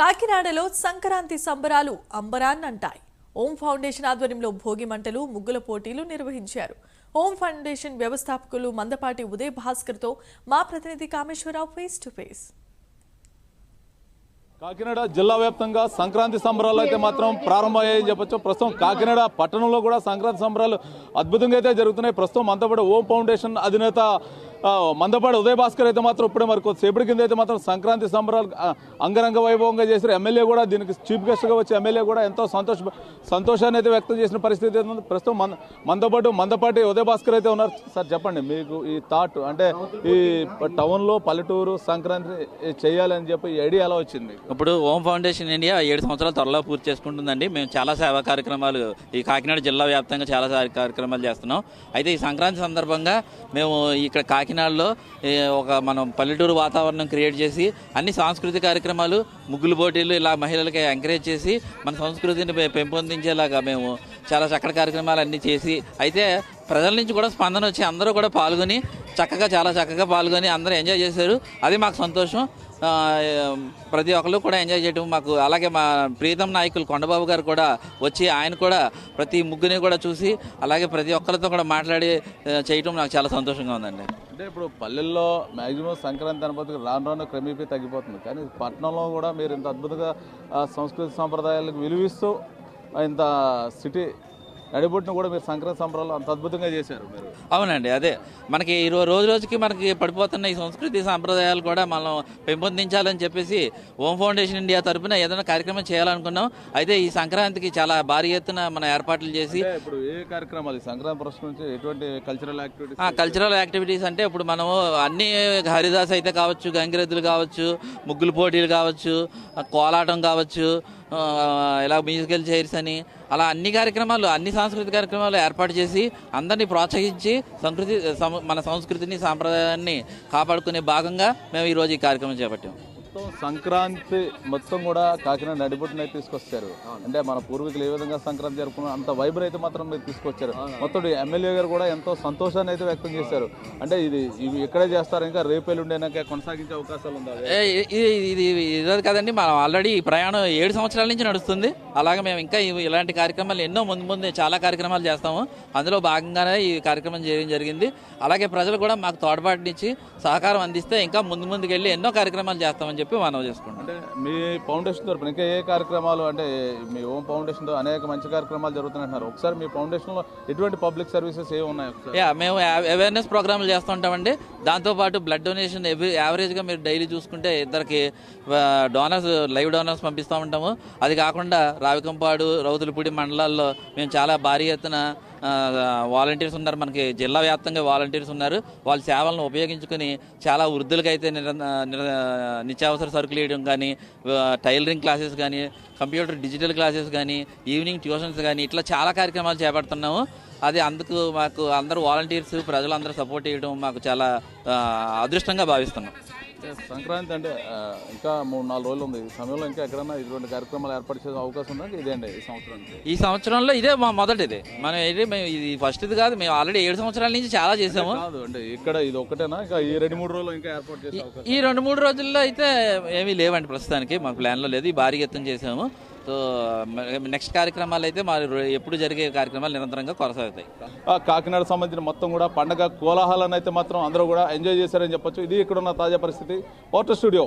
కాకినాడలో సంక్రాంతి సంబరాలు అంబరాన్నంటాయి. ఓం ఫౌండేషన్ ఆధ్వర్యంలో భోగి మంటలు ముగ్గుల పోటీలు నిర్వహించారు. ఓం ఫౌండేషన్ వ్యవస్థాపకులు మందపాటి ఉదయ్ భాస్కర్తో మా ప్రతినిధి Kameswara Rao face to face Kakinada జిల్లా వ్యాప్తంగా సంక్రాంతి సంబరాలు అయితే మాత్రం ప్రారంభమయ్యాయని చెప్పొచ్చు. ప్రస్తుతం కాకినాడ పట్టణంలో కూడా సంక్రాంతి సంబరాలు అద్భుతంగా అయితే జరుగుతున్నాయి. ప్రస్తుతం మందపాటి ఓం ఫౌండేషన్ అధినేత మందపాడు మందపాటి భాస్కర్ అయితే మాత్రం ఇప్పుడే మరి కొద్దిసేపటి కింద అయితే మాత్రం సంక్రాంతి సంబరాలు అంగరంగ వైభవంగా చేశారు. ఎమ్మెల్యే కూడా దీనికి చీఫ్ గెస్ట్గా వచ్చి ఎమ్మెల్యే కూడా ఎంతో సంతోష సంతోషాన్ని అయితే వ్యక్తం చేసిన పరిస్థితి అయితే ప్రస్తుతం మంద మందపాటి మందపాటి ఉదయ భాస్కర్ అయితే ఉన్నారు. సార్ చెప్పండి మీకు ఈ థాట్ అంటే ఈ టౌన్లో పల్లెటూరు సంక్రాంతి చేయాలని చెప్పి ఈ ఐడియా ఎలా వచ్చింది? ఇప్పుడు ఓం ఫౌండేషన్ ఇండియా ఏడు సంవత్సరాల త్వరలో పూర్తి చేసుకుంటుందండి. మేము చాలా సేవా కార్యక్రమాలు ఈ కాకినాడ జిల్లా వ్యాప్తంగా చాలా కార్యక్రమాలు చేస్తున్నాం. అయితే ఈ సంక్రాంతి సందర్భంగా మేము ఇక్కడ కాకినాడలో ఒక మనం పల్లెటూరు వాతావరణం క్రియేట్ చేసి అన్ని సాంస్కృతిక కార్యక్రమాలు ముగ్గులు పోటీలు ఇలా మహిళలకి ఎంకరేజ్ చేసి మన సంస్కృతిని పెంపొందించేలాగా మేము చాలా చక్కటి కార్యక్రమాలు అన్నీ చేసి అయితే ప్రజల నుంచి కూడా స్పందన వచ్చి అందరూ కూడా పాల్గొని చక్కగా చాలా చక్కగా పాల్గొని అందరూ ఎంజాయ్ చేశారు. అది మాకు సంతోషం. ప్రతి ఒక్కరు కూడా ఎంజాయ్ చేయడం మాకు అలాగే మా ప్రీతం నాయకులు కొండబాబు గారు కూడా వచ్చి ఆయన కూడా ప్రతి ముగ్గుని కూడా చూసి అలాగే ప్రతి ఒక్కరితో కూడా మాట్లాడి చేయటం నాకు చాలా సంతోషంగా ఉందండి. అంటే ఇప్పుడు పల్లెల్లో మాక్సిమం సంక్రాంతి అనుభూతి రాను రాను క్రమేపీ తగ్గిపోతుంది. కానీ పట్టణంలో కూడా మీరు ఇంత అద్భుతంగా సంస్కృతి సాంప్రదాయాలకు విలువిస్తూ ఇంత సిటీ నడిబొట్టును కూడా మీరు సంక్రాంతి సంబరాలు అంత అద్భుతంగా చేశారు మీరు. అవునండి అదే. మనకి ఈ రో- రోజు రోజుకి మనకి పడిపోతున్న ఈ సంస్కృతి సాంప్రదాయాలు కూడా మనం పెంపొందించాలని చెప్పేసి ఓం ఫౌండేషన్ ఇండియా తరపున ఏదైనా కార్యక్రమం చేయాలనుకున్నాం. అయితే ఈ సంక్రాంతికి చాలా భారీ ఎత్తున మన ఏర్పాట్లు చేసి ఇప్పుడు ఏ కార్యక్రమాలు? సంక్రాంతి ప్రశ్న నుంచి ఎటువంటి కల్చరల్ యాక్టివిటీస్ కల్చరల్ యాక్టివిటీస్ అంటే ఇప్పుడు మనము అన్ని హరిదాస్ అయితే కావచ్చు గంగిరెద్దులు కావచ్చు ముగ్గులు పోటీలు కావచ్చు కోలాటం కావచ్చు ఇలా మ్యూజికల్ చైర్స్ అని అలా అన్ని కార్యక్రమాలు అన్ని సాంస్కృతిక కార్యక్రమాలు ఏర్పాటు చేసి అందరినీ ప్రోత్సహించి సంస్కృతి మన సంస్కృతిని సాంప్రదాయాన్ని కాపాడుకునే భాగంగా మేము ఈరోజు ఈ కార్యక్రమం చేపట్టాం. మొత్తం సంక్రాంతి మొత్తం కూడా కాకినాడ నడిబొట్టున తీసుకొస్తారు అంటే మన పూర్వీకులు ఏ విధంగా సంక్రాంతి జరుపుకున్నారు అంత వైబర్ అయితే మాత్రం మీరు తీసుకొచ్చారు. మొత్తం ఎమ్మెల్యే గారు కూడా ఎంతో సంతోషాన్ని అయితే వ్యక్తం చేశారు. అంటే ఇది ఇవి ఎక్కడే చేస్తారు ఇంకా రేపు ఎల్లుండైనాక కొనసాగించే అవకాశాలు ఏ, ఇది ఇది కదండి మనం ఆల్రెడీ ఈ ప్రయాణం ఏడు సంవత్సరాల నుంచి నడుస్తుంది. అలాగే మేము ఇంకా ఇలాంటి కార్యక్రమాలు ఎన్నో ముందు ముందు చాలా కార్యక్రమాలు చేస్తాము. అందులో భాగంగానే ఈ కార్యక్రమం చేయడం జరిగింది. అలాగే ప్రజలు కూడా మాకు తోడ్పాటునిచ్చి సహకారం అందిస్తే ఇంకా ముందు ముందుకు వెళ్ళి ఎన్నో కార్యక్రమాలు చేస్తామని చెప్పి మనం చేసుకుంటాం. అంటే మీ ఫౌండేషన్ తరపున ఇంకా ఏ కార్యక్రమాలు అంటే మీ ఓం ఫౌండేషన్తో అనేక మంచి కార్యక్రమాలు జరుగుతున్నాయంటున్నారు. ఒకసారి మీ ఫౌండేషన్లో ఎటువంటి పబ్లిక్ సర్వీసెస్ ఏ ఉన్నాయి యా మేము అవేర్నెస్ ప్రోగ్రాంలు చేస్తూ ఉంటామండి. దాంతోపాటు బ్లడ్ డొనేషన్ ఎవ్రీ యావరేజ్గా మీరు డైలీ చూసుకుంటే ఇద్దరికి డోనర్స్ లైవ్ డోనర్స్ పంపిస్తూ ఉంటాము. అది కాకుండా రావికంపాడు రౌతులపూడి మండలాల్లో మేము చాలా భారీ ఎత్తున వాలంటీర్స్ ఉన్నారు. మనకి జిల్లా వ్యాప్తంగా వాలంటీర్స్ ఉన్నారు. వాళ్ళ సేవలను ఉపయోగించుకుని చాలా వృద్ధులకైతే నిర నిత్యావసర సరుకులు వేయడం కానీ టైలరింగ్ క్లాసెస్ కానీ కంప్యూటర్ డిజిటల్ క్లాసెస్ కానీ ఈవినింగ్ ట్యూషన్స్ కానీ ఇట్లా చాలా కార్యక్రమాలు చేపడుతున్నాము. అది అందుకు మాకు అందరూ వాలంటీర్స్ ప్రజలందరూ సపోర్ట్ చేయడం మాకు చాలా అదృష్టంగా భావిస్తున్నాం. సంక్రాంతి అంటే ఇంకా మూడు నాలుగు రోజులు ఉంది. ఈ సమయంలో ఇంకా ఎక్కడైనా ఇటువంటి కార్యక్రమాలు ఏర్పాటు చేసే అవకాశం ఉందా ఇదే అండి ఈ సంవత్సరానికి. ఈ సంవత్సరంలో ఇదే మా మొదటిది. మనం ఇది మేము ఇది ఫస్ట్ ఇది కాదు మేము ఆల్రెడీ ఏడు సంవత్సరాల నుంచి చాలా చేసాము. కాదు అంటే ఇక్కడ ఇది ఒక్కటేనా? ఇంకా ఈ రెండు మూడు రోజులు ఇంకా ఏర్పాటు చేసే అవకాశం ఈ రెండు మూడు రోజుల్లో అయితే ఏమీ లేవండి ప్రస్తుతానికి మా ప్లాన్లో లేదు. ఈ భారీ ఎత్తున చేసాము. సో నెక్స్ట్ కార్యక్రమాలు అయితే మా ఎప్పుడు జరిగే కార్యక్రమాలు నిరంతరంగా కొనసాగుతాయి. కాకినాడ సంబంధించిన మొత్తం కూడా పండగ కోలాహలాన్ని అయితే మాత్రం అందరూ కూడా ఎంజాయ్ చేశారని చెప్పొచ్చు. ఇది ఇక్కడ ఉన్న తాజా పరిస్థితి. Water studio